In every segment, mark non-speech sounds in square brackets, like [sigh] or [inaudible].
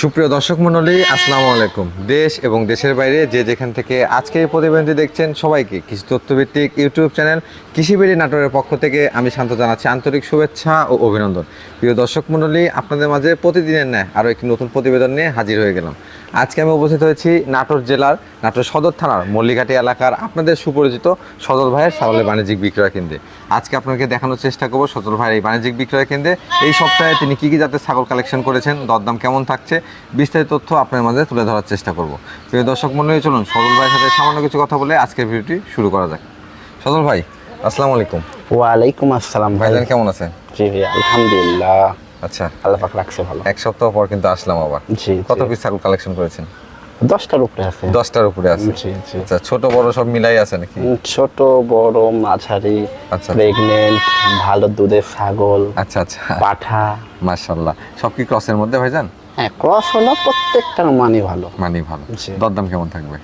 সুপ্রিয় দর্শক মণ্ডলী, আসসালামু আলাইকুম। দেশ এবং দেশের বাইরে যে যেখান থেকে আজকে এই প্রতিবেদনটি দেখছেন সবাইকে কৃষি তথ্যভিত্তিক ইউটিউব চ্যানেল কৃষিবেড়ি নাটোরের পক্ষ থেকে আমি শান্ত জানাচ্ছি আন্তরিক শুভেচ্ছা ও অভিনন্দন। প্রিয় দর্শক মণ্ডলী, আপনাদের মাঝে প্রতিদিনের ন্যায় আরও একটি নতুন প্রতিবেদন নিয়ে হাজির হয়ে গেলাম। আজকে আমি উপস্থিত হয়েছি নাটোর জেলার নাটোর সদর থানার মল্লিঘাটি এলাকার আপনাদের সুপরিচিত সদর ভাইয়ের ছাগলের বাণিজ্যিক বিক্রয় কেন্দ্রে। আজকে আপনাকে দেখানোর চেষ্টা করব সদর ভাইয়ের এই বাণিজ্যিক বিক্রয় কেন্দ্রে। এই সপ্তাহে তিনি কী কী জাতের ছাগল কালেকশন করেছেন দরদাম কেমন থাকছে বিস্তারিত তথ্য আপনার মাঝে তুলে ধরার চেষ্টা করব। প্রিয় দর্শক মন্ডলী চলুন সদর ভাইয়ের সাথে সামান্য কিছু কথা বলে আজকের ভিডিওটি শুরু করা যাক। সদর ভাই আসসালামু আলাইকুম। ওয়ালাইকুম আসসালাম ভাই। ভাইজান কেমন আছেন? জি ভাই আলহামদুলিল্লাহ। আচ্ছা। আল্লাহ পাক রাখছে ভালো। এক সপ্তাহ পর কিন্তু আসলাম আবার। জি কত। পিস ছাগল কালেকশন করেছেন? দশটার উপরে আছে। দশটার উপরে আছে। জি জি। আচ্ছা ছোট বড় সব মিলাই আছে নাকি? ছোট বড় মাঝারি আচ্ছা। প্রেগনেন্ট ভালো দুধের ছাগল আচ্ছা আচ্ছা। পাঠা। মাশাল্লাহ সব কি ক্রসের মধ্যে ভাইজান? হ্যাঁ ক্রস হলো প্রত্যেকটার মানই ভালো। মানি ভালো। দরদাম কেমন থাকবে?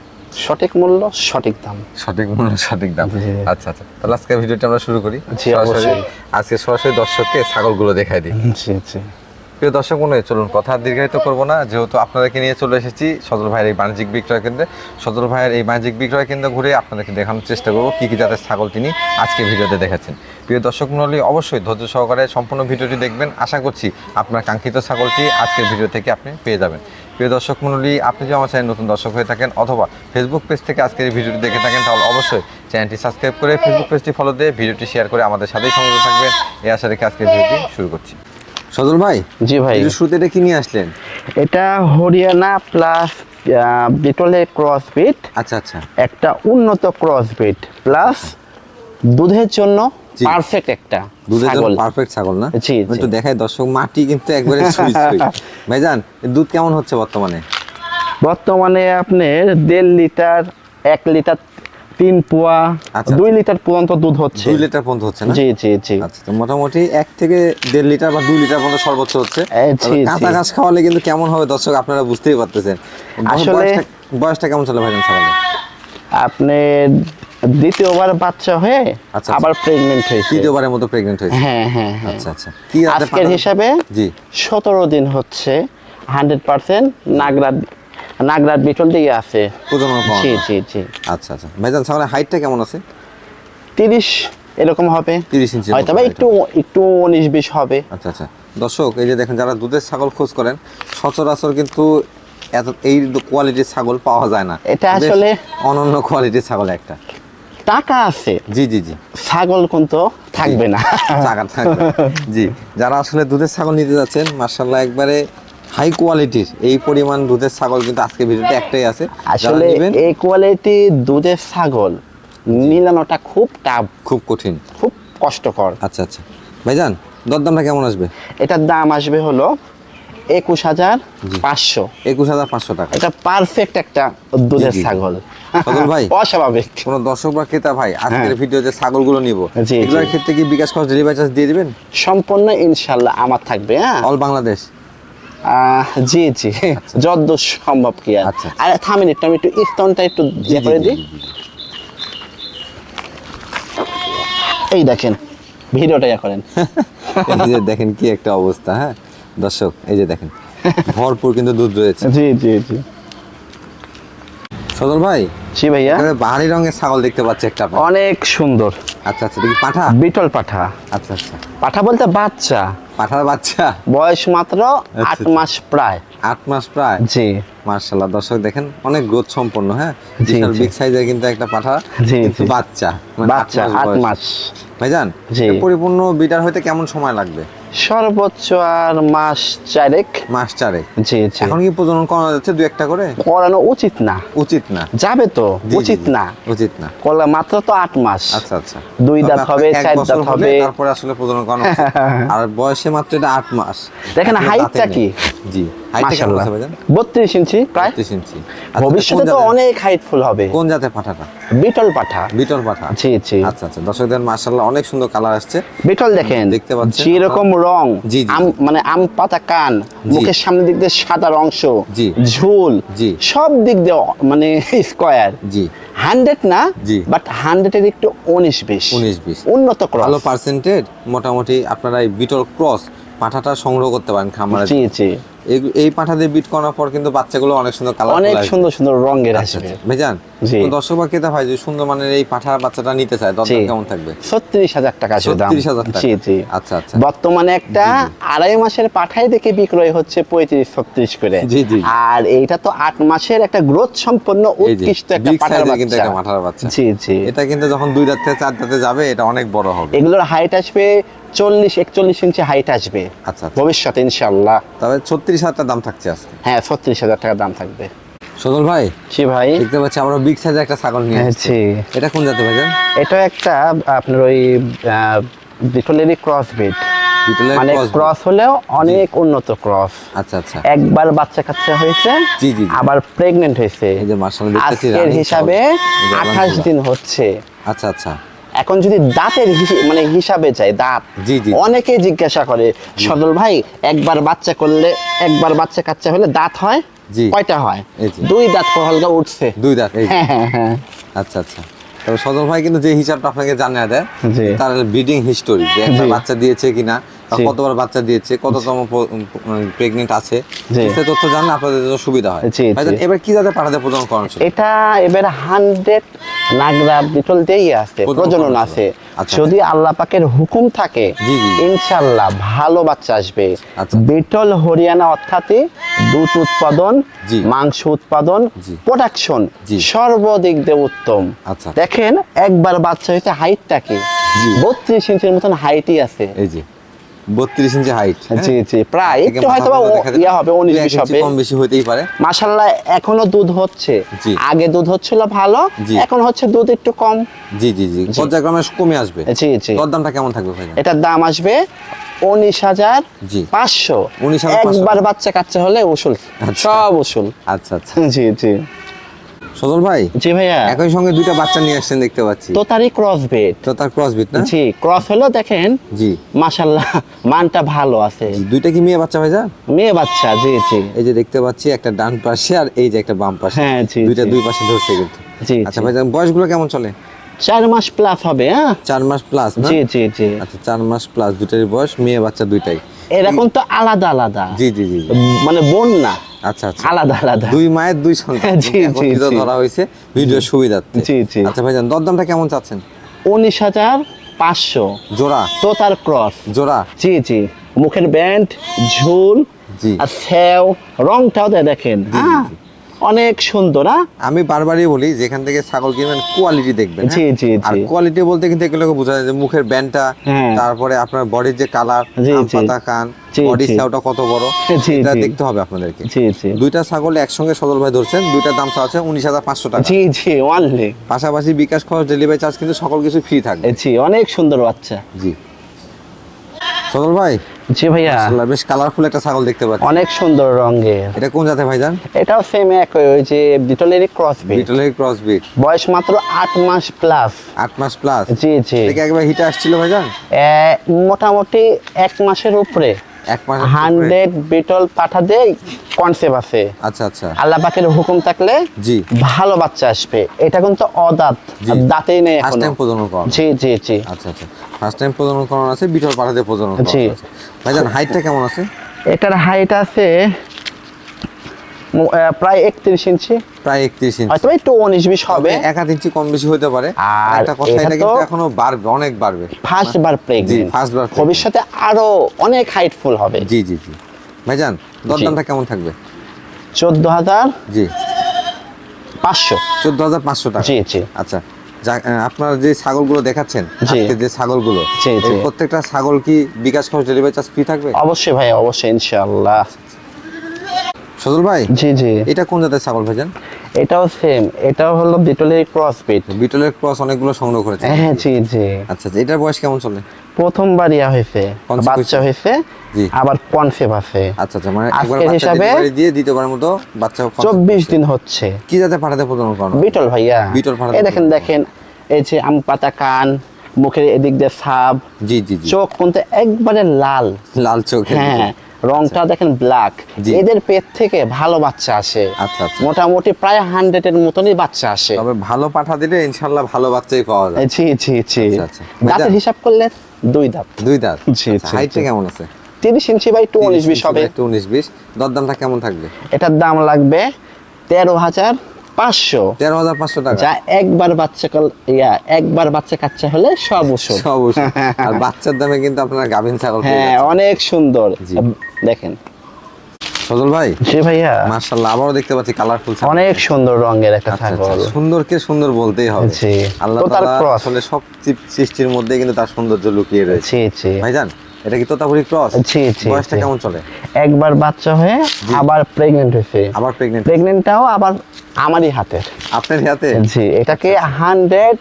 সঠিক মূল্য সঠিক দাম। সঠিক মূল্য সঠিক দাম। আচ্ছা আচ্ছা। তাহলে আজকে ভিডিওটা আমরা শুরু করি। জি, সরাসরি অবশ্যই। আজকে সরাসরি দর্শককে ছাগলগুলো দেখাই দিই। জি জি। প্রিয় দর্শক মনে চলুন কথা দীর্ঘায়িত করব না। যেহেতু আপনাদেরকে নিয়ে চলে এসেছি সদর ভাইয়ের এই বাণিজ্যিক বিক্রয় কেন্দ্রে। সদর ভাইয়ের এই বাণিজ্যিক বিক্রয় কেন্দ্র ঘুরে আপনাদেরকে দেখানোর চেষ্টা করব কী কী জাতের ছাগল তিনি আজকে ভিডিওতে দেখাচ্ছেন প্রিয় দর্শক মন্ডলী অবশ্যই ধৈর্য সহকারে সম্পূর্ণ ভিডিওটি দেখবেন। আশা করছি আপনার কাঙ্ক্ষিত ছাগলটি আজকের ভিডিও থেকে আপনি পেয়ে যাবেন। প্রিয় দর্শক মন্ডলী আপনি যদি আমার চ্যানেল নতুন দর্শক হয়ে থাকেন অথবা ফেসবুক পেজ থেকে আজকের এই ভিডিওটি দেখে থাকেন তাহলে অবশ্যই চ্যানেলটি সাবস্ক্রাইব করে ফেসবুক পেজটি ফলো দিয়ে ভিডিওটি শেয়ার করে আমাদের সাথেই সংযুক্ত থাকবেন। এই আশা রেখে আজকের ভিডিওটি শুরু করছি। সজল ভাই জি ভাই। শুরুতে এটা কি নিয়ে আসলেন? এটা হরিয়ানা প্লাস বিটলের ক্রস বিট আচ্ছা আচ্ছা। একটা উন্নত ক্রস বিট প্লাস দুধের জন্য। পারফেক্ট একটা দুধের জন্য ছাগল। পারফেক্ট ছাগল না? একটু দেখাই দর্শক মাটি কিন্তু একবারে সুই সুই [laughs] ভাইজান দুধ কেমন হচ্ছে বর্তমানে? বর্তমানে আপনার দেড় লিটার এক লিটার তিন পোয়া আচ্ছা। দুই লিটার পর্যন্ত দুধ হচ্ছে। দুই লিটার পর্যন্ত হচ্ছে না? জি জি জি। আচ্ছা তো মোটামুটি এক থেকে দেড় লিটার বা দুই লিটার পর্যন্ত সর্বোচ্চ হচ্ছে। কাঁচা। ঘাস খাওয়ালে কিন্তু কেমন হবে দর্শক আপনারা বুঝতেই পারতেছেন। আসলে- বয়সটা- বয়সটা কেমন চলে ভাইজান ছাগলের? আপনি দ্বিতীয়বার বাচ্চা হয়ে আচ্ছা, আবার প্রেগনেন্ট হয়েছে। তৃতীয়বারের মতো প্রেগনেন্ট হয়েছে। হ্যাঁ হ্যাঁ হ্যাঁ। আচ্ছা আচ্ছা। কি আজকের হিসাবে জি। সতেরো দিন হচ্ছে হান্ড্রেড পার্সেন্ট নাগরাত নাগরাত বিটল দিয়ে আছে। জি জি জি। আচ্ছা আচ্ছা। ভাইজান ছাগলের হাইটটা কেমন আছে? তিরিশ এরকম হবে। 30 ইঞ্চি হয়তো একটু একটু উনিশ বিশ হবে। আচ্ছা আচ্ছা। দর্শক এই যে দেখেন যারা দুধের ছাগল খোঁজ করেন সচরাচর কিন্তু এত এই কোয়ালিটির ছাগল পাওয়া যায় না। এটা আসলে- অনন্য কোয়ালিটির ছাগল একটা। টাকা আছে জি জি জি। ছাগল কিন্তু থাকবে না। টাকা থাকবে। জি যারা আসলে দুধের ছাগল নিতে যাচ্ছেন মার্শাল্লাহ একবারে হাই কোয়ালিটির এই পরিমাণ দুধের ছাগল কিন্তু আজকে ভিডিওতে একটাই আছে। আসলে এই কোয়ালিটি দুধের ছাগল মিলানোটা খুব টাফ খুব কঠিন। খুব কষ্টকর। আচ্ছা আচ্ছা। ভাইজান দরদামটা কেমন আসবে? এটার দাম আসবে হলো একুশ হাজার পাঁচশো। একুশ হাজার পাঁচশো টাকা। এটা পারফেক্ট একটা দুধের। ছাগল। ভাই। [laughs] অস্বাভাবিক। কোনো দর্শক বা ক্রেতা ভাই আজকের হ্যাঁ। ভিডিও যে ছাগলগুলো নিব এগুলোর ক্ষেত্রে কি বিকাশ খরচ ডেলিভারি চার্জ দিয়ে দিবেন? সম্পূর্ণ ইনশাল্লাহ আমার থাকবে হ্যাঁ। অল বাংলাদেশ জি জি। যদ্দূর সম্ভব কি আর। আচ্ছা, আচ্ছা। আরে থামিন একটু আমি একটু ইয়ে করে দিই। এই দেখেন ভিডিওটা ইয়ে করেন। [laughs] এই যে দেখেন কি একটা অবস্থা হ্যাঁ। দর্শক এই যে দেখেন ভরপুর কিন্তু দুধ রয়েছে। জি জি জি। ভাই জি ভাইয়া। বাহারি রঙের ছাগল দেখতে পাচ্ছি একটা অনেক সুন্দর। আচ্ছা আচ্ছা দেখি পাঠা। বিটল পাঠা। আচ্ছা আচ্ছা। পাঠা বলতে বাচ্চা। পাঠার বাচ্চা। বয়স মাত্র আট আচ্ছা। মাস প্রায়। আট মাস প্রায়? জি। মার্শাল্লাহ দর্শক দেখেন অনেক গ্রোথ সম্পন্ন হ্যাঁ? বিশাল বিগ সাইজের কিন্তু একটা পাঠা কিন্তু বাচ্চা। মানে বাচ্চা আট মাস। ভাইজান পরিপূর্ণ বিটার হইতে কেমন সময় লাগবে? সর্বোচ্চ আর মাস চারেক। মাস চারেক। জি জি। এখন কি প্রজনন করানো যাচ্ছে দু একটা করে? করানো উচিত না। উচিত না। যাবে তো উচিত না। উচিত না। কলা মাত্র তো আট মাস। আচ্ছা আচ্ছা। দুই দাঁত হবে, চার দাঁত হবে। তারপরে আসলে প্রজনন করানো [laughs] আর বয়সে মাত্র এটা আট মাস। দেখেন হাইটটা কি? জি। বত্রিশ ইঞ্চি। প্রায়? ইঞ্চি। আচ্ছা, ভবিষ্যতে তো অনেক হাইটফুল হবে। কোন জাতের পাঠাটা? বিটল পাঠা। বিটল পাঠা। জি জি। আচ্ছা আচ্ছা। দর্শকদের মাশাআল্লাহ অনেক সুন্দর কালার আসছে। বিটল দেখেন দেখতে পাচ্ছেন। যেরকম রং জি, জি, মানে আম পাতা কান মুখের সামনের দিক দিয়ে সাদা অংশ ঝুল জি। সব দিক দিয়ে মানে [laughs] স্কোয়ার জি। হান্ড্রেড না জি। বাট হান্ড্রেডের একটু উনিশ বিশ। উনিশ বিশ। উন্নত ক্রস ভালো পার্সেন্টেজ মোটামুটি আপনারা এই বিটল ক্রস পাঠাটা সংগ্রহ করতে পারেন খামারে। জি জি। এই- পাঠা দিয়ে বিট করার পর কিন্তু বাচ্চাগুলো অনেক সুন্দর কালার অনেক সুন্দর সুন্দর রঙের আচ্ছা আসবে। আচ্ছা। ভাইজান দর্শক বা ক্রেতা ভাই যে সুন্দর মানের এই পাঠা বাচ্চাটা নিতে চায় দরদাম কেমন থাকবে? ছত্রিশ হাজার টাকা 36,000 টাকা? জি জি। আচ্ছা, আচ্ছা। বর্তমানে একটা আড়াই মাসের পাঠাই দেখে বিক্রয় হচ্ছে পঁয়ত্রিশ ছত্রিশ করে। জি, জি। আর এইটা তো আট মাসের একটা গ্রোথ সম্পন্ন উৎকৃষ্ট একটা পাঠার বাচ্চা। জি জি। এটা কিন্তু যখন দুই দাঁত থেকে চার দাঁতে যাবে এটা অনেক বড় হবে। এগুলোর হাইট আসবে চল্লিশ একচল্লিশ ইঞ্চি হাইট আসবে। আচ্ছা আচ্ছা। ভবিষ্যতে ইনশাল্লাহ তবে ছত্রিশ হাজার দাম থাকছে আজকে। হ্যাঁ ছত্রিশ হাজার টাকা দাম থাকবে। ভাই? জি ভাই। দেখতে পাচ্ছি আমরা বিগ সাইজের একটা ছাগল নিয়ে হ্যাঁ, এসেছি। এটা কোন জাতের ভাইজান? এটা একটা আপনার ওই বিটলেরই ক্রস বিট মানে ক্রস হলেও অনেক উন্নত ক্রস আচ্ছা আচ্ছা। একবার বাচ্চা কাচ্চা হয়েছে জি, জি। আবার প্রেগনেন্ট হয়েছে। এই যে মাশাআল্লাহ হিসাবে ছাগল। এই যে আঠাশ রানিং দিন হচ্ছে। আচ্ছা আচ্ছা। এখন যদি দাঁতের মানে হিসাবে চাই দাঁত। জি, জি। অনেকে জিজ্ঞাসা করে সদল ভাই একবার বাচ্চা করলে একবার বাচ্চা কাচ্চা হলে দাঁত হয়? জি। কয়টা হয়? দুই দাঁত হালকা উঠছে। দুই দাঁত হ্যাঁ হ্যাঁ হ্যাঁ। আচ্ছা আচ্ছা। তবে সদল ভাই কিন্তু যে হিসাবটা আপনাকে জানিয়ে দেয়। তার ব্রিডিং হিস্টোরি যে একটা বাচ্চা দিয়েছে কিনা। কতবার বাচ্চা দিয়েছে কততম প্রেগনেন্ট আছে সে তথ্য জানলে আপনাদের জন্য সুবিধা হয়। এবার কি জাতের পাঠাতে করানো ছিল এটা এবার হান্ড্রেড নাগরা বিটল দিয়েই আছে প্রজনন প্রজনন আছে। আচ্ছা। যদি আল্লাহ পাকের হুকুম থাকে। ইনশাল্লাহ ভালো বাচ্চা আসবে। আচ্ছা। বিটল হরিয়ানা অর্থাৎ দুধ উৎপাদন মাংস উৎপাদন প্রোডাকশন সর্বদিক দিয়ে উত্তম। আচ্ছা। দেখেন একবার বাচ্চা হয়েছে হাইটটা কি জি। বত্রিশ ইঞ্চির মতন হাইটই আছে। এই যে। বত্রিশ ইঞ্চি হাইট জি জি প্রায় একটু হয়তো ইয়া হবে উনিশ বিশ হবে। কম বেশি হতেই পারে। মাশাল্লাহ এখনও দুধ হচ্ছে। আগে দুধ হচ্ছিল ভালো এখন হচ্ছে দুধ একটু কম। জি জি জি। পর্যায়ক্রমে কমে আসবে। জি জি। দরদামটা কেমন থাকবে ভাই এটার দাম আসবে উনিশ হাজার জি। পাঁচশো। 19,500 একবার বাচ্চা কাচ্চা হলে উসুল। আচ্ছা। সব উসুল। আচ্ছা আচ্ছা। জি জি। সজল ভাই? জি ভাইয়া। একই সঙ্গে দুইটা বাচ্চা নিয়ে আসছেন দেখতে পাচ্ছি। তো তারই ক্রস বেড তো তার ক্রস বেড না? জি ক্রস হলো দেখেন জি। মাশাআল্লাহ মানটা ভালো আছে। দুইটা কি মেয়ে বাচ্চা ভাইজা মেয়ে বাচ্চা জি জি। এই যে দেখতে পাচ্ছি একটা ডান পাশে আর এই যে একটা বাম পাশে। হ্যাঁ, জি, দুইটা দুই পাশে ধরছে কিন্তু। জি আচ্ছা জি। ভাই বয়সগুলো কেমন চলে? চার মাস প্লাস হবে হ্যাঁ? চার মাস প্লাস জি জি জি। আচ্ছা চার মাস প্লাস দুটারই বয়স মেয়ে বাচ্চা দুইটাই। এরকম তো আলাদা আলাদা। জি জি জি মানে বোন না। আচ্ছা আচ্ছা। আলাদা আলাদা। দুই মায়ের দুই সন্তান। [laughs] জি, জি। ধরা হয়েছে ভিডিও সুবিধার্থে। জি, জি। আচ্ছা ভাইজান দরদামটা কেমন চাচ্ছেন? উনিশ হাজার পাঁচশো। জোড়া? তো তার ক্রস জোড়া? জি জি। মুখের ব্যান্ড ঝুল জি। আর স্যাও রংটাও দেখেন। হ্যাঁ অনেক সুন্দর হ্যাঁ? আমি বারবারই বলি যেখান থেকে ছাগল কিনবেন কোয়ালিটি দেখবেন জি, হ্যাঁ? জি, আর কোয়ালিটি বলতে কিন্তু এগুলোকে বোঝা যায় যে মুখের ব্যান্ডটা হ্যাঁ। তারপরে আপনার বডির যে কালার জি, জি। পাতা কান বডি জি। স্যাওটা কত বড় এটা দেখতে হবে আপনাদেরকে। জি জি। দুইটা ছাগল একসঙ্গে সদল ভাই ধরছেন দুইটার দাম আছে উনিশ হাজার পাঁচশো টাকা। জি জি অনলি পাশাপাশি বিকাশ খরচ ডেলিভারি চার্জ কিন্তু সকল কিছু ফ্রি থাকবে। জি অনেক সুন্দর বাচ্চা। জি। সদল ভাই জি ভাইয়া। বেশ কালারফুল একটা ছাগল দেখতে পাচ্ছি। অনেক সুন্দর রঙের। এটা কোন জাতের ভাইজান? এটাও সেম একই ওই যে বিটলেরি ক্রস বিট বিটলের ক্রস বিট বয়স মাত্র আট মাস প্লাস আট মাস প্লাস জি জি। এটা একবার হিটে আসছিল ভাইজান? মোটামুটি এক মাসের উপরে। হান্ড্রেড বিটল পাঠা দিয়ে কনসেপ্ট আছে। আচ্ছা আচ্ছা। আল্লাহ পাকের হুকুম থাকলে জি। ভালো বাচ্চা আসবে। এটা কিন্তু অদাঁত। দাঁতেই নেই ফার্স্ট টাইম প্রজনন করা জি জি জি। আচ্ছা আচ্ছা। ফার্স্ট টাইম প্রজনন করানো আছে বিটল পাঠাতে প্রজনন করানো জি। ভাইজান হাইটটা কেমন আছে? এটার হাইট আছে প্রায় একত্রিশ ইঞ্চি। প্রায় একত্রিশ ইঞ্চি হয়তো একটু উনিশ বিশ হবে। তবে এক হাত ইঞ্চি কম বেশি হতে পারে। আর একটা কথা এটা কিন্তু এখনও বাড়বে অনেক বাড়বে। ফার্স্ট বার প্রেগনেন্ট first বার ভবিষ্যতে আরও অনেক হাইটফুল হবে। জি জি জি। ভাইজান দরদামটা কেমন থাকবে? চোদ্দ হাজার জি। পাঁচশো। চোদ্দ হাজার পাঁচশো টাকা? জি জি। আচ্ছা যা- আপনার যে ছাগলগুলো দেখাচ্ছেন আজকে যে ছাগলগুলো। প্রত্যেকটা ছাগল কি বিকাশ খরচ ডেলিভারি চার্জ ফ্রি থাকবে? অবশ্যই ভাই অবশ্যই ইনশাআল্লাহ। সজল ভাই জি জি। এটা কোন জাতের ছাগল ভাইজান? এটাও সেম এটাও হলো বিটলের ক্রস বিট বিটলের ক্রস অনেকগুলো সংগ্রহ করেছে হ্যাঁ জি জি। আচ্ছা আচ্ছা এটার বয়স কেমন চলে? প্রথমবার ইয়া হয়েছে বাচ্চা হয়েছে জি। আবার কনসেভ আছে। আচ্ছা আচ্ছা মানে একবার বাচ্চা হিসাবে ডেলিভারি দিয়ে দ্বিতীয়বারের মতো বাচ্চা concept চব্বিশ করছে। দিন হচ্ছে। কি জাতে পাঠাতে প্রজনন করানো বিটল ভাইয়া। বিটল ফার্ম। এই দেখেন দেখেন এই যে আম পাতা কান মুখের এদিক দিয়ে সাব জি জি জি। চোখ কিন্তু একবারে লাল। লাল চোখ হ্যাঁ রংটা দেখেন ব্ল্যাক এদের পেট থেকে ভালো বাচ্চা আসে। আচ্ছা আচ্ছা। মোটামুটি প্রায় হান্ড্রেডের মতনই বাচ্চা আসে। তবে ভালো পাঠা দিলে ইনশাল্লাহ ভালো বাচ্চাই পাওয়া যায়। জি জি জি। আচ্ছা, আচ্ছা। দাঁতের হিসাব করলে দুই দাঁত। দুই দাঁত? জি, জি, হাইটটা কেমন আছে? তিরিশ ইঞ্চি বাই টু উনিশ বিশ হবে। একটু উনিশ বিশ। দরদামটা কেমন থাকবে? এটার দাম লাগবে তেরো হাজার পাঁচশো। তেরো হাজার পাঁচশো টাকা। যা একবার বাচ্চা কল ইয়া একবার বাচ্চা কাচ্চা হলে সব ওষুধ। সব ওষুধ। [laughs] আর বাচ্চার দামে কিন্তু আপনারা গাভিন ছাগল হ্যাঁ অনেক সুন্দর। দেখেন। সজল ভাই জি ভাইয়া। মার্শাল্লাহ আবারও দেখতে পাচ্ছি কালারফুল অনেক সুন্দর রঙের একটা ছাগল। সুন্দরকে সুন্দর বলতেই হবে। জি। আল্লাহ তাআলা আসলে সব সৃষ্টির মধ্যে কিন্তু তার সৌন্দর্য লুকিয়ে রয়েছে। জি জি। ভাইজান এটা কি তোতাপুরি ক্রস জি, জি, বয়সটা। কেমন চলে? একবার বাচ্চা হয়ে আবার প্রেগনেন্ট হয়েছে। আবার প্রেগনেন্ট প্রেগনেন্টটাও আবার আমারই হাতের। আপনার হাতে জি এটাকে হান্ড্রেড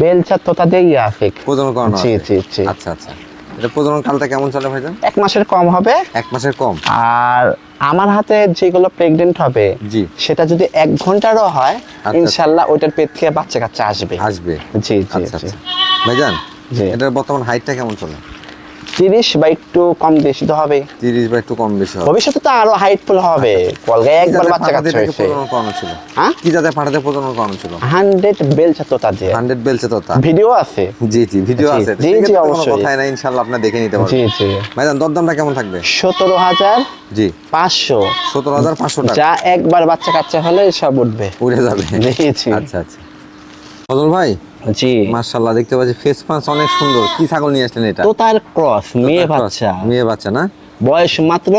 বেলচা তোতা দিয়ে আছে প্রজনন করানো জি, জি, জি। আচ্ছা আচ্ছা। এটা প্রজনন কালটা কেমন চলে ভাইজান? এক মাসের কম হবে। এক মাসের কম? আর আমার হাতে যেগুলো প্রেগনেন্ট হবে জি। সেটা যদি এক ঘন্টারও হয় আচ্ছা। ইনশাল্লাহ ওইটার পেট থেকে বাচ্চা কাচ্চা আসবে। আসবে। জি জি আচ্ছা জি। আচ্ছা। ভাইজান জি। এটার বর্তমান হাইটটা কেমন চলে? তিরিশ বা একটু কম বেশি তো হবে। তিরিশ বা একটু কম বেশি হবে। ভবিষ্যতে তো আরও হাইটফুল হবে। কলগায় একবার বাচ্চা কাচ্চা হয়েছে। ছিল? হ্যাঁ? কি পাঠাতে প্রজনন করানো ছিল? হান্ড্রেড তোতা দিয়ে হান্ড্রেড তা ভিডিও আছে? জি জি ভিডিও আছে। জি, জি, অবশ্যই। কথাই নাই ইনশাআল্লাহ আপনারা দেখে নিতে জি পারবেন জি। ভাইজান দরদামটা কেমন থাকবে? সতেরো হাজার জি। পাঁচশো। সতেরো হাজার পাঁচশো টাকা। যা একবার বাচ্চা কাচ্চা হলে সব উঠবে। উড়ে যাবে। জি জি। আচ্ছা আচ্ছা। ফজল ভাই? জি। মাশাআল্লাহ দেখতে পাচ্ছি ফেস পাঁচ অনেক সুন্দর। কি ছাগল নিয়ে আসলেন এটা? তোতার ক্রস মেয়ে বাচ্চা। মেয়ে বাচ্চা না? বয়স মাত্র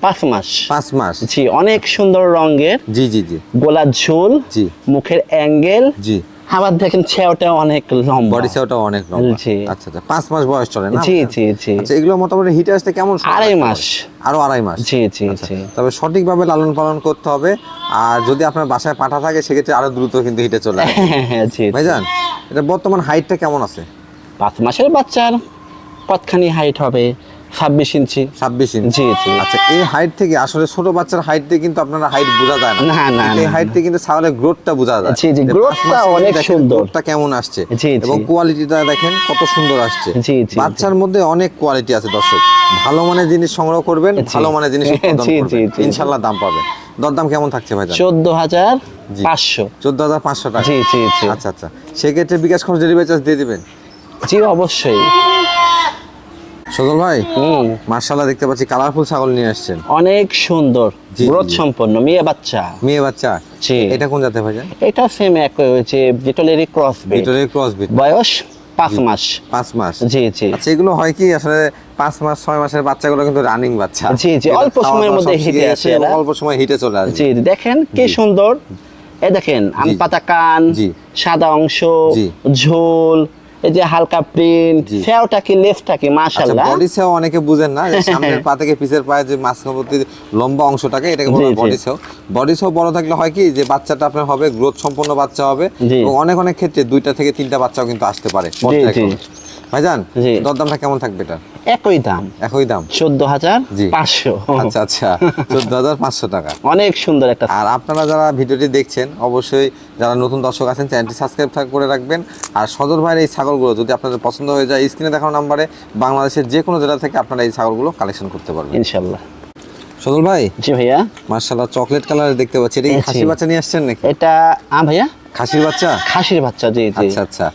পাঁচ মাস। পাঁচ মাস। জি অনেক সুন্দর রঙের জি জি জি। গোলাপ ঝোল জি। মুখের অ্যাঙ্গেল জি। আবার দেখেন ছেওটা অনেক লম্বা। বডি সেওটা অনেক লম্বা। আচ্ছা আচ্ছা পাঁচ মাস বয়স চলে না জি জি জি। আচ্ছা এগুলো মোটামুটি হিটে আসতে কেমন আড়াই মাস। আরও আড়াই মাস। জি জি আচ্ছা, জি। তবে সঠিকভাবে লালন পালন করতে হবে। আর যদি আপনার বাসায় পাঠা থাকে সেক্ষেত্রে আরও দ্রুত কিন্তু হিটে চলে আসবে। হ্যাঁ হ্যাঁ জি জি। ভাইজান এটা বর্তমান হাইটটা কেমন আছে? পাঁচ মাসের বাচ্চার কতখানি হাইট হবে। ছাব্বিশ ইঞ্চি। ছাব্বিশ ইঞ্চি। জি আচ্ছা এই হাইট থেকে আসলে ছোট বাচ্চার হাইট থেকে কিন্তু আপনারা হাইট বোঝা যায় না। না, না, এই হাইট থেকে কিন্তু ছাগলের গ্রোথটা বোঝা যায়। জি, জি, যে growth পাঁচ টা অনেক সুন্দর। growth টা কেমন আসছে। জি। এবং কোয়ালিটিটা দেখেন কত সুন্দর আসছে। জি, জি, বাচ্চার মধ্যে অনেক কোয়ালিটি আছে দর্শক। ভালো মানের জিনিস সংগ্রহ করবেন ভালো মানের জিনিস উৎপাদন করবেন। ইনশাল্লাহ দাম পাবে দরদাম কেমন থাকছে ভাই? চোদ্দ হাজার পাঁচশো। চোদ্দ হাজার পাঁচশো টাকা। জি আচ্ছা আচ্ছা। সেক্ষেত্রে বিকাশ খরচ ডেলিভারি চার্জ দিয়ে দিবেন? জি অবশ্যই। সজল ভাই হুম। মার্শাল্লাহ দেখতে পাচ্ছি কালারফুল ছাগল নিয়ে আসছেন। অনেক সুন্দর গ্রোথ সম্পন্ন মেয়ে বাচ্চা। মেয়ে বাচ্চা? জি। এটা কোন জাতে ভাইজান? এটা সেম এক হয়েছে যেটলেরই ক্রস বিট ভিতরে ক্রস বিট বয়স পাঁচ মাস। পাঁচ মাস। জি জি। আচ্ছা এগুলো হয় কি আসলে পাঁচ মাস ছয় মাসের বাচ্চাগুলো কিন্তু রানিং বাচ্চা। জি, জি, অল্প সময়ের মধ্যে হিটে আসে। অল্প সময় হিটে চলে আসবে জি দেখেন কি সুন্দর। এই দেখেন আম পাতা কান সাদা অংশ ঝোল এই যে হালকা প্রিন্ট সেওটা কি লেফটা কি আচ্ছা মাশাআল্লাহ? বডি সেও অনেকে বুঝেন না যে [laughs] সামনের পা থেকে পিছের পায়ে যে মাঝখানবর্তী লম্বা অংশটাকে এটাকে বলা। বডি সেও। বডি সেও বড় থাকলে হয় কি যে বাচ্চাটা আপনার হবে গ্রোথ সম্পন্ন বাচ্চা হবে এবং অনেক অনেক ক্ষেত্রে দুইটা থেকে তিনটা বাচ্চাও কিন্তু আসতে পারে। ভাইজান জি। দরদামটা কেমন থাকবে এটা? একই দাম। একই দাম? চোদ্দ হাজার জি। পাঁচশো। আচ্ছা আচ্ছা। চোদ্দ হাজার পাঁচশো টাকা। অনেক সুন্দর একটা আর আপনারা যারা ভিডিওটি দেখছেন অবশ্যই যারা নতুন দর্শক আছেন চ্যানেলটি সাবস্ক্রাইব করে রাখবেন। আর সদর ভাইয়ের এই ছাগলগুলো যদি আপনাদের পছন্দ হয়ে যায় স্ক্রিনে দেখানো নাম্বারে বাংলাদেশের যে কোনো জেলা থেকে আপনারা এই ছাগলগুলো কালেকশন করতে পারবেন। ইনশাল্লাহ সদর ভাই? জি ভাইয়া। মার্শাল্লাহ চকলেট কালারের দেখতে পাচ্ছি। এটা কি জি। খাসির বাচ্চা নিয়ে আসছেন নাকি? এটা আ ভাইয়া খাসির বাচ্চা? খাসির বাচ্চা জি জি। আচ্ছা আচ্ছা।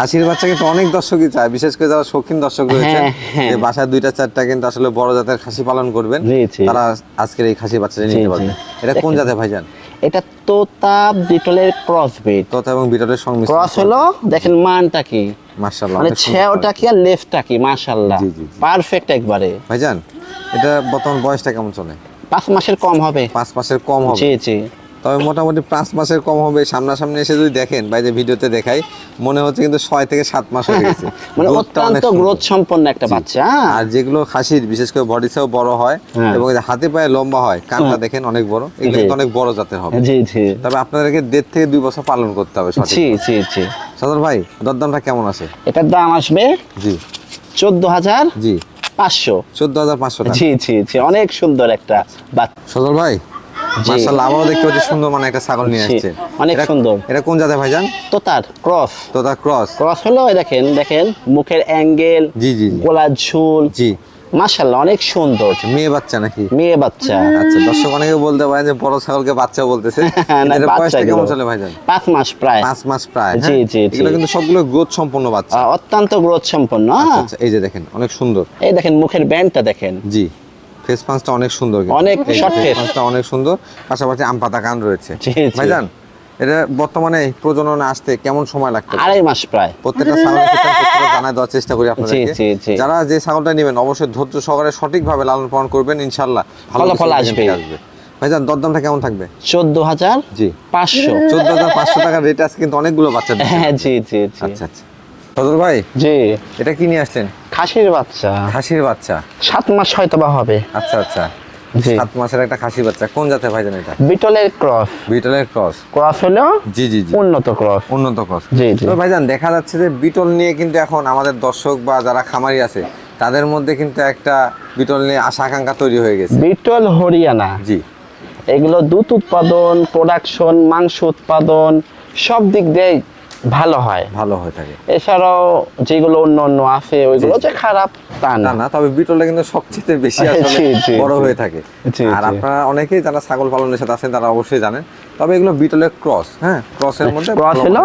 খাসির বাচ্চা কিন্তু অনেক দর্শকই চায় বিশেষ করে যারা শৌখিন দর্শক হ্যাঁ, হ্যাঁ। যে বাসায় দুইটা চারটা কিন্তু আসলে বড় জাতের খাসি পালন করবেন। তারা আজকের এই খাসি বাচ্চাটা নিতে জি। পারবেন এটা কোন জাতের ভাইজান? এটা তোতা বিটলের ক্রস বিট তথা এবং বিটলের সংমিশ্রণ। ক্রস হলো দেখেন মানটা কি? মার্শাল্লাহ মানে ছেওটা কি আর লেফটটা কি? মাশাআল্লাহ। পারফেক্ট একবারে। ভাইজান এটা বর্তমান বয়সটা কেমন চলে? পাঁচ মাসের কম হবে। পাঁচ মাসের কম হবে। জি জি। তবে মোটামুটি পাঁচ মাসের কম হবে সামনাসামনি এসে যদি দেখেন বা যে ভিডিওতে দেখাই মনে হচ্ছে কিন্তু ছয় থেকে সাত মাস হয়ে গেছে। [laughs] মানে অত্যন্ত গ্রোথ সম্পন্ন একটা বাচ্চা হ্যাঁ? আর যেগুলো খাসির বিশেষ করে বডি সাইজ বড় হয় হ্যাঁ। এবং হাতে পায়ে লম্বা হয় কানটা দেখেন অনেক বড় এগুলো অনেক বড় জাতের হবে। জি জি। তবে আপনাদেরকে দেড় থেকে দুই বছর পালন করতে হবে জি জি জি। সদর ভাই দরদামটা কেমন আছে? এটার দাম আসবে জি। চোদ্দ হাজার জি। পাঁচশো। চোদ্দ হাজার পাঁচশো জি জি জি অনেক সুন্দর একটা বাচ্চা। সদর ভাই আবারও দেখতে পাচ্ছি সুন্দর মানে একটা ছাগল নিয়ে আসছে। অনেক সুন্দর। এটা কোন জাতের ভাইজান? তো তার ক্রস। তো তার ক্রস। ক্রস হলো দেখেন দেখেন মুখের অ্যাঙ্গেল জি জি গোলার ঝুল। জি। মাশাল্লাহ অনেক সুন্দর। মেয়ে বাচ্চা নাকি? মেয়ে বাচ্চা। আচ্ছা দর্শক অনেকে বলতে পারেন যে বড় ছাগলকে বাচ্চা বলতেছে। [laughs] বয়সটা কেমন চলে ভাইজান? পাঁচ মাস প্রায়। পাঁচ মাস প্রায় জি, হ্যাঁ? জি, জি। এগুলো কিন্তু সবগুলো গ্রোথ সম্পন্ন বাচ্চা। অত্যন্ত গ্রোথ সম্পন্ন আচ্ছা, হ্যাঁ? আচ্ছা, এই যে দেখেন অনেক সুন্দর। এই দেখেন মুখের ব্যান্ডটা দেখেন। জি। ফেস পাঁচটা অনেক সুন্দর অনেক অনেক সুন্দর। পাশাপাশি আম পাতা কান রয়েছে। ভাইজান এটা বর্তমানে প্রজননে আসতে কেমন সময় আড়াই মাস প্রায়। প্রত্যেকটা জানাই দেওয়ার চেষ্টা করি আপনাদেরকে। যারা যে ছাগলটা নেবেন অবশ্যই ধৈর্য সহকারে সঠিকভাবে লালন পালন করবেন ইনশাল্লাহ ভালো কিছু আসবে। ভাইজান দরদামটা কেমন থাকবে? চোদ্দ হাজার জি। পাঁচশো। চোদ্দ হাজার পাঁচশো টাকার রেট আছে কিন্তু অনেকগুলো বাচ্চা। হ্যাঁ জি জি জি। আচ্ছা আচ্ছা। সদর ভাই জি। এটা কি নিয়ে আসলেন? খাসির বাচ্চা। খাসির বাচ্চা? সাত মাস হয়তো বা হবে। আচ্ছা আচ্ছা। সাত মাসের একটা খাসি বাচ্চা কোন জাতের ভাইজান এটা? বিটলের ক্রস। বিটলের ক্রস। ক্রস হলো জি জি জি। উন্নত ক্রস। উন্নত ক্রস। জি, জি। তো ভাইজান দেখা যাচ্ছে যে বিটল নিয়ে কিন্তু এখন আমাদের দর্শক বা যারা খামারি আছে তাদের মধ্যে কিন্তু একটা বিটল নিয়ে আশা আকাঙ্ক্ষা তৈরি হয়ে গেছে। বিটল হরিয়ানা। জি। এগুলো দুধ উৎপাদন প্রোডাকশন মাংস উৎপাদন সব দিক দিয়ে ভালো হয়। ভালো হয়ে থাকে। এছাড়াও যেগুলো অন্য অন্য আছে ওইগুলো। যে খারাপ তা না। তবে বিটলটা কিন্তু সবচেয়ে বেশি [laughs] আসলে বড় হয়ে থাকে। আর আপনারা অনেকেই যারা ছাগল পালনের সাথে আছেন তারা অবশ্যই জানেন। তবে এগুলো বিটলের ক্রস হ্যাঁ? ক্রসের মধ্যে ক্রস হলো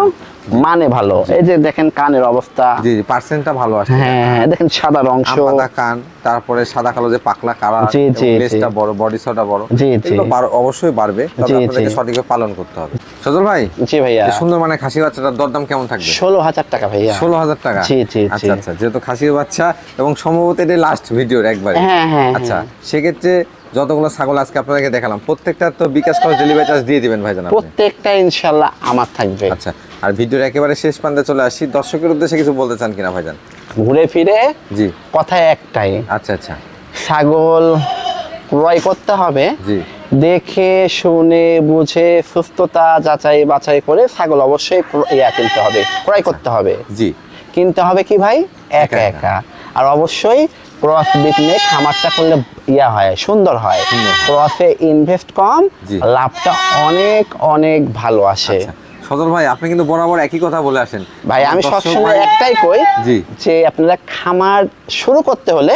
মানে ভালো। এই যে দেখেন কানের অবস্থা। জি জি পার্সেন্টটা ভালো আসছে হ্যাঁ হ্যাঁ, দেখেন সাদা অংশ আমপাতা কান তারপরে সাদা কালো যে পাকলা কারা জি, জি, লেজটা বড় বডি সটা বড় জি, জি। অবশ্যই বাড়বে তবে আপনাদেরকে সঠিকভাবে পালন করতে হবে। সজল ভাই জি ভাইয়া। সুন্দর মানে খাসি বাচ্চাটার দরদাম কেমন থাকবে? ষোলো হাজার টাকা ভাইয়া। ষোলো হাজার টাকা? জি, জি, আচ্ছা আচ্ছা যেহেতু খাসির বাচ্চা এবং সম্ভবত এটা লাস্ট ভিডিওর একবারে। হ্যাঁ, হ্যাঁ, আচ্ছা হ্যাঁ। সেক্ষেত্রে যতগুলো ছাগল আজকে আপনাদেরকে দেখালাম প্রত্যেকটা তো বিকাশ খরচ ডেলিভারি চার্জ দিয়ে দিবেন ভাইজান প্রত্যেকটা ইনশাল্লাহ আমার থাকবে। আচ্ছা আর ভিডিওর একেবারে শেষ প্রান্তে চলে আসি। দর্শকের উদ্দেশ্যে কিছু বলতে চান কিনা ভাইজান? ঘুরে ফিরে জি। কথা একটাই। আচ্ছা আচ্ছা। ছাগল ক্রয় করতে হবে। জি। দেখে শুনে বুঝে সুস্থতা যাচাই বাছাই করে ছাগল অবশ্যই ইয়া কিনতে হবে ক্রয় করতে হবে। জি। কিনতে হবে কি ভাই? একা একা একা। একা। আর অবশ্যই ক্রস বিটনে খামারটা করলে ইয়া হয় সুন্দর হয়। ক্রসে ইনভেস্ট কম। লাভটা অনেক অনেক ভালো আসে। আচ্ছা। সজল ভাই আপনি কিন্তু বরাবর একই কথা বলে আসেন। ভাই আমি সবসময় একটাই কই যে আপনারা খামার শুরু করতে হলে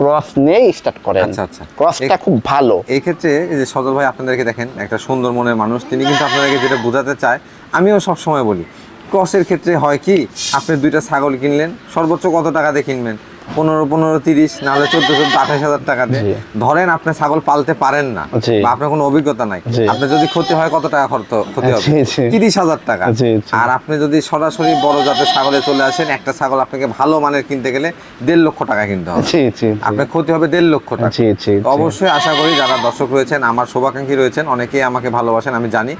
ক্রস নিয়ে স্টার্ট করেন। আচ্ছা, আচ্ছা। ক্রসটা খুব ভালো। এই ক্ষেত্রে এই যে সজল ভাই আপনাদেরকে দেখেন একটা সুন্দর মনের মানুষ তিনি কিন্তু আপনাদেরকে যেটা বোঝাতে চায় আমিও সব সময় বলি ক্রসের ক্ষেত্রে হয় কি আপনি দুইটা ছাগল কিনলেন সর্বোচ্চ কত টাকা দিয়ে কিনবেন? পনেরো পনেরো তিরিশ নাহলে চোদ্দ চোদ্দ আঠাশ হাজার টাকা দিয়ে ধরেন আপনি ছাগল পালতে পারেন না বা আপনার কোনো অভিজ্ঞতা নাই জি। আপনার যদি ক্ষতি হয় কত টাকা খরচ ক্ষতি হবে। তিরিশ হাজার টাকা। আর আপনি যদি সরাসরি বড় জাতের ছাগলে চলে আসেন একটা ছাগল আপনাকে ভালো মানের কিনতে গেলে দেড় লক্ষ টাকা কিনতে হবে। আপনার ক্ষতি হবে দেড় লক্ষ টাকা। অবশ্যই আশা করি যারা দর্শক রয়েছেন আমার শুভাকাঙ্ক্ষী রয়েছেন অনেকেই আমাকে ভালোবাসেন আমি জানি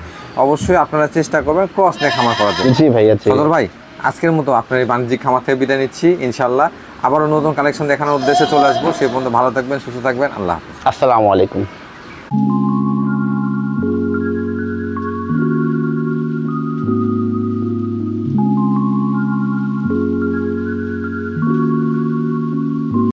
অবশ্যই আপনারা চেষ্টা করবেন ক্রস নিয়ে খামার করার জন্য জি ভাইয়া ভাই আজকের মতো আপনার এই বাণিজ্যিক খামার থেকে বিদায় নিচ্ছি ইনশাল্লাহ আবারও নতুন কালেকশন দেখানোর উদ্দেশ্যে চলে আসব। সে পর্যন্ত ভালো থাকবেন, সুস্থ থাকবেন। আল্লাহ আসসালামু আলাইকুম।